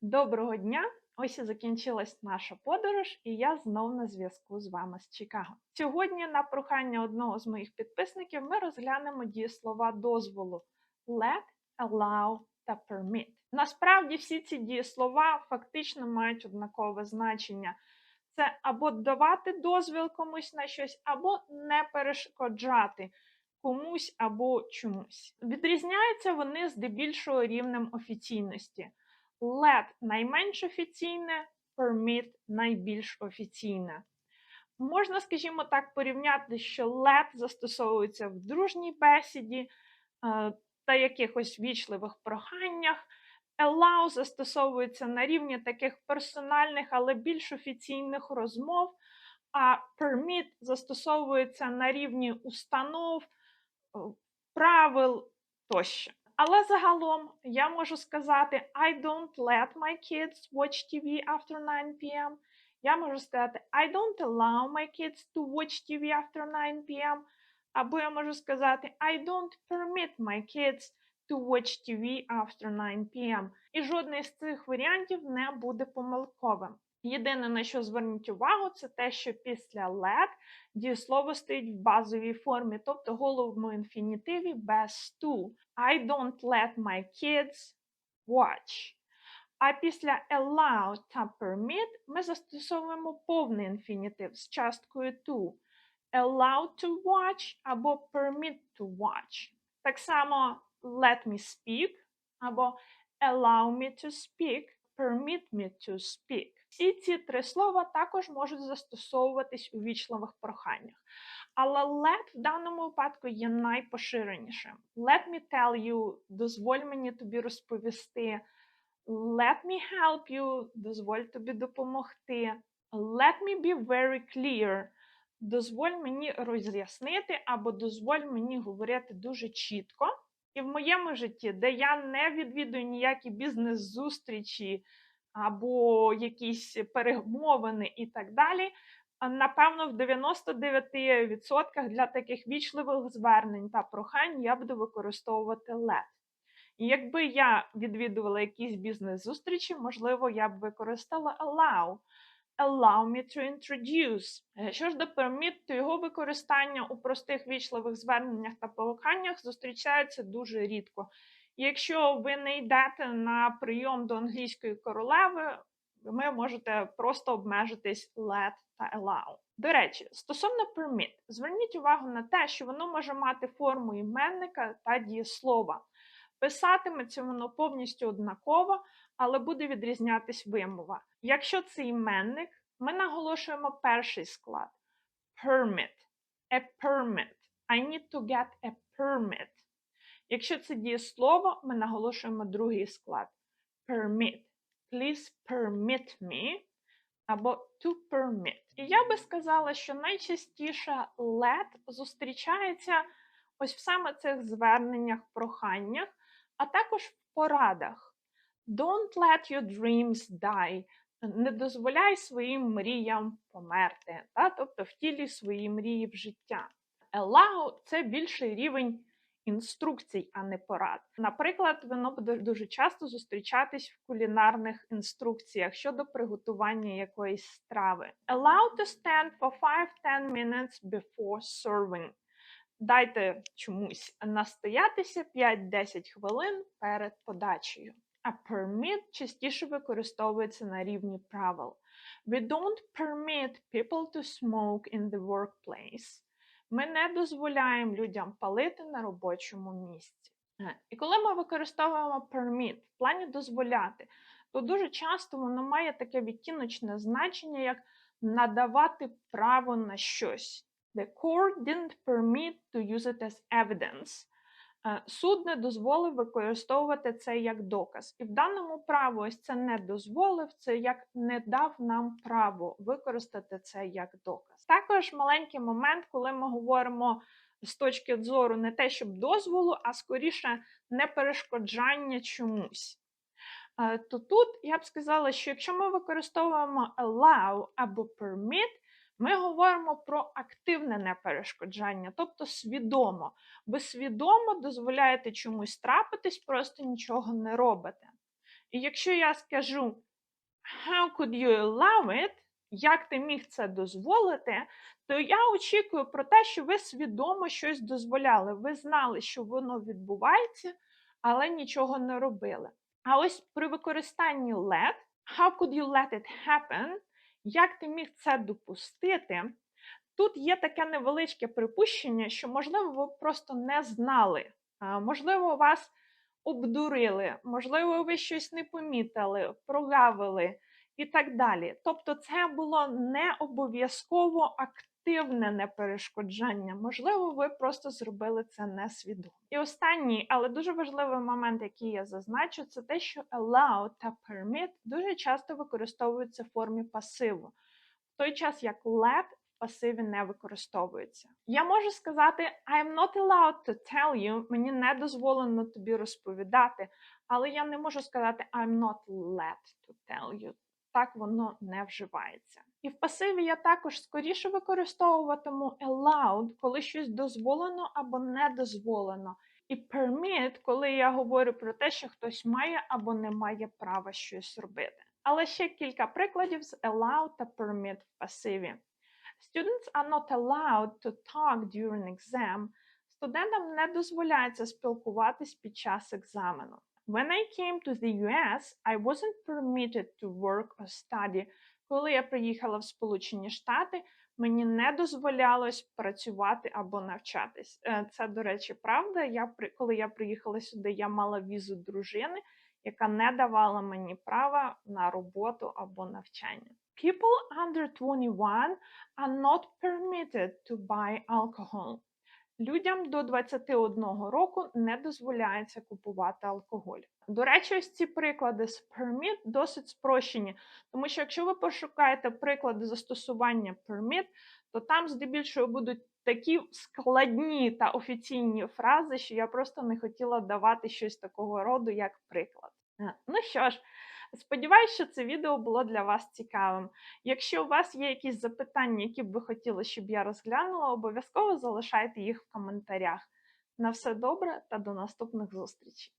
Доброго дня! Ось і закінчилась наша подорож, і я знов на зв'язку з вами з Чикаго. Сьогодні, на прохання одного з моїх підписників, ми розглянемо дієслова дозволу let, allow та permit. Насправді всі ці дієслова фактично мають однакове значення. Це або давати дозвіл комусь на щось, або не перешкоджати комусь або чомусь. Відрізняються вони здебільшого рівнем офіційності. Let найменш офіційне, permit найбільш офіційне. Можна, скажімо так, порівняти, що let застосовується в дружній бесіді е, та якихось вічливих проханнях. Allow застосовується на рівні таких персональних, але більш офіційних розмов, а permit застосовується на рівні установ, е, правил тощо. Але загалом я можу сказати I don't let my kids watch TV after 9 p.m. Я можу сказати I don't allow my kids to watch TV after 9 p.m. Або я можу сказати I don't permit my kids to watch TV after 9 p.m. І жодний з цих варіантів не буде помилковим. Єдине, на що зверніть увагу, це те, що після let дієслово стоїть в базовій формі, тобто головному інфінітиві без to. I don't let my kids watch. А після allow та permit ми застосовуємо повний інфінітив з часткою to. Allow to watch або permit to watch. Так само let me speak або allow me to speak, permit me to speak. Всі ці три слова також можуть застосовуватись у вічливих проханнях. Але let в даному випадку є найпоширенішим. Let me tell you, дозволь мені тобі розповісти. Let me help you, дозволь тобі допомогти. Let me be very clear. Дозволь мені роз'яснити або дозволь мені говорити дуже чітко. І в моєму житті, де я не відвідую ніякі бізнес-зустрічі або якісь перемовини і так далі. Напевно, в 99% для таких вічливих звернень та прохань я буду використовувати LED. І якби я відвідувала якісь бізнес-зустрічі, можливо, я б використала allow. Allow me to introduce. Що ж до permit, то його використання у простих вічливих зверненнях та проханнях зустрічається дуже рідко. Якщо ви не йдете на прийом до англійської королеви, ви можете просто обмежитись let та allow. До речі, стосовно permit, зверніть увагу на те, що воно може мати форму іменника та дієслова. Писатиметься воно повністю однаково, але буде відрізнятись вимова. Якщо це іменник, ми наголошуємо перший склад permit. A permit. I need to get a permit. Якщо це дієслово, ми наголошуємо другий склад permit. Please permit me або to permit. І я би сказала, що найчастіше let зустрічається ось в саме цих зверненнях, проханнях, а також в порадах. Don't let your dreams die. Не дозволяй своїм мріям померти, та? тобто втілюй свої мрії в життя. Allow – це більший рівень інструкцій, а не порад. Наприклад, воно буде дуже часто зустрічатись в кулінарних інструкціях щодо приготування якоїсь страви. Allow to stand for 5-10 minutes before serving. Дайте чомусь настоятися 5-10 хвилин перед подачею. А permit частіше використовується на рівні правил. We don't permit people to smoke in the workplace. Ми не дозволяємо людям палити на робочому місці. Е, і коли ми використовуємо permit в плані дозволяти, то дуже часто воно має таке відтіночне значення, як надавати право на щось. The court didn't permit to use it as evidence. Е, суд не дозволив використовувати це як доказ. І в даному праву ось це не дозволив, це як не дав нам право використати це як доказ. Також маленький момент, коли ми говоримо з точки зору не те, щоб дозволу, а скоріше не перешкоджання чомусь. Е, то тут я б сказала, що якщо ми використовуємо allow або permit, ми говоримо про активне неперешкоджання, тобто свідомо. Ви свідомо дозволяєте чомусь трапитись, просто нічого не робите. І якщо я скажу How could you allow it? Як ти міг це дозволити? То я очікую про те, що ви свідомо щось дозволяли. Ви знали, що воно відбувається, але нічого не робили. А ось при використанні let, how could you let it happen? Як ти міг це допустити? Тут є таке невеличке припущення, що, можливо, ви просто не знали. Можливо, вас обдурили, можливо, ви щось не помітили, прогавили і так далі. Тобто, це було не обов'язково активне неперешкоджання. Можливо, ви просто зробили це несвідомо. І останній, але дуже важливий момент, який я зазначу, це те, що allow та permit дуже часто використовуються в формі пасиву, в той час як let в пасиві не використовується. Я можу сказати I'm not allowed to tell you, мені не дозволено тобі розповідати, але я не можу сказати I'm not let to tell you. Так воно не вживається. І в пасиві я також скоріше використовуватиму allowed, коли щось дозволено або не дозволено. І permit, коли я говорю про те, що хтось має або не має права щось робити. Але ще кілька прикладів з allow та permit в пасиві. Students are not allowed to talk during exam. Студентам не дозволяється спілкуватись під час екзамену. When I came to the US, I wasn't permitted to work or study. Коли я приїхала в Сполучені Штати, мені не дозволялось працювати або навчатись. Е, Це, до речі, правда. Я коли я приїхала сюди, я мала візу дружини, яка не давала мені права на роботу або навчання. People under 21 are not permitted to buy alcohol. Людям до 21 року не дозволяється купувати алкоголь. До речі, ось ці приклади з permit досить спрощені, тому що якщо ви пошукаєте приклади застосування permit, то там здебільшого будуть такі складні та офіційні фрази, що я просто не хотіла давати щось такого роду, як приклад. Е, Ну що ж, сподіваюся, що це відео було для вас цікавим. Якщо у вас є якісь запитання, які б ви хотіли, щоб я розглянула, обов'язково залишайте їх в коментарях. На все добре та до наступних зустрічей!